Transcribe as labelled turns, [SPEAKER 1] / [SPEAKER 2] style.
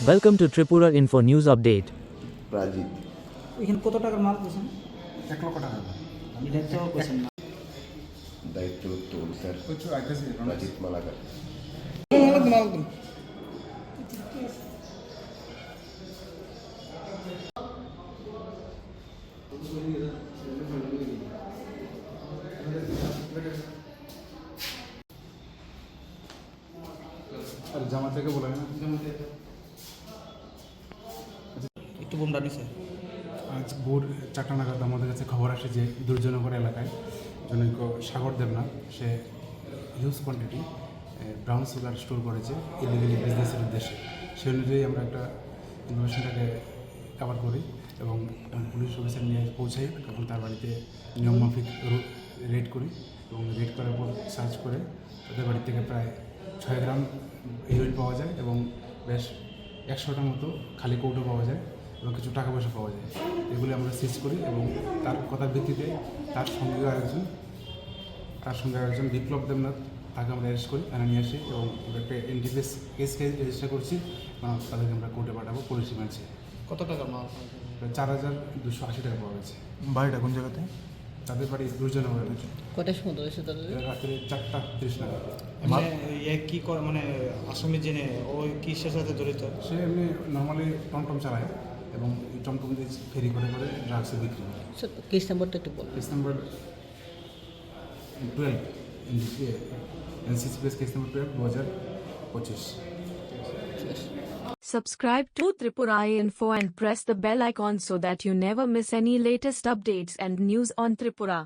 [SPEAKER 1] Welcome to Tripura Info News Update.
[SPEAKER 2] Rajib
[SPEAKER 3] এখানে কত টাকার মাল পেয়েছেন
[SPEAKER 4] এক লক্ষ টাকা
[SPEAKER 3] এটা তো পেয়েছেন না
[SPEAKER 2] দায়িত্ব উত্তর স্যার
[SPEAKER 4] কিছু আইতেছি
[SPEAKER 2] রাজীব মালাকার
[SPEAKER 4] আর জামা থেকে বলে না
[SPEAKER 3] একটু বোমটা নিছে?
[SPEAKER 4] আজ ভোর চারটা নাগাদ আমাদের কাছে খবর আসে যে দুর্জনগর এলাকায় জনৈক সাগর দেবনা সে huge quantity brown sugar store করেছে ইলিগালি বিজনেসের উদ্দেশ্যে। সে অনুযায়ী আমরা একটা ইনফরমেশনটাকে কভার করি এবং পুলিশ অফিসার নিয়ে পৌঁছাই এবং তার বাড়িতে নিয়ম নিয়মমাফিক রেড করি এবং রেড করার পর সার্চ করে তাদের বাড়ি থেকে প্রায় ছয় গ্রাম হিরোইন পাওয়া যায় এবং বেশ একশোটার মতো খালি কৌটো পাওয়া যায়। এবং কিছু টাকা পয়সা পাওয়া যায়। এগুলি আমরা সিজ করি এবং তার কথার ভিত্তিতে তার সঙ্গে আরেকজন তার সঙ্গে আরেকজন বিপ্লব দেবনাথ তাকে আমরা অ্যারেস্ট করি থানা নিয়ে আসি এবং ওটা একটা এনটিপিএস কেস কেস রেজিস্টার করছি এবং তাদেরকে আমরা কোর্টে পাঠাবো পুলিশ রিমান্ডে
[SPEAKER 3] কত টাকার মাল?
[SPEAKER 4] প্রায় চার হাজার দুশো আশি টাকা পাওয়া গেছে।
[SPEAKER 5] বাড়িটা কোন জায়গাতে?
[SPEAKER 4] তাদের বাড়ি দুজনের রয়েছে
[SPEAKER 3] কটার সময় ধরেছে তাদের?
[SPEAKER 4] রাত্রে চারটা তিরিশ টাকা
[SPEAKER 3] মানে এ কি করে মানে আসামি জেনে ও কিসের সাথে জড়িত?
[SPEAKER 4] সে এমনি নর্মালি টমটম চালায়। এবং এই টমটম দিয়ে ফেরি করে করে ড্রাগসে বিক্রি করে
[SPEAKER 3] কেস নাম্বারটা একটু বল
[SPEAKER 4] case number twelve NCC case number twelve দু হাজার পঁচিশ
[SPEAKER 6] Subscribe to Tripura Info and press the bell icon so that you never miss any latest updates and news on Tripura.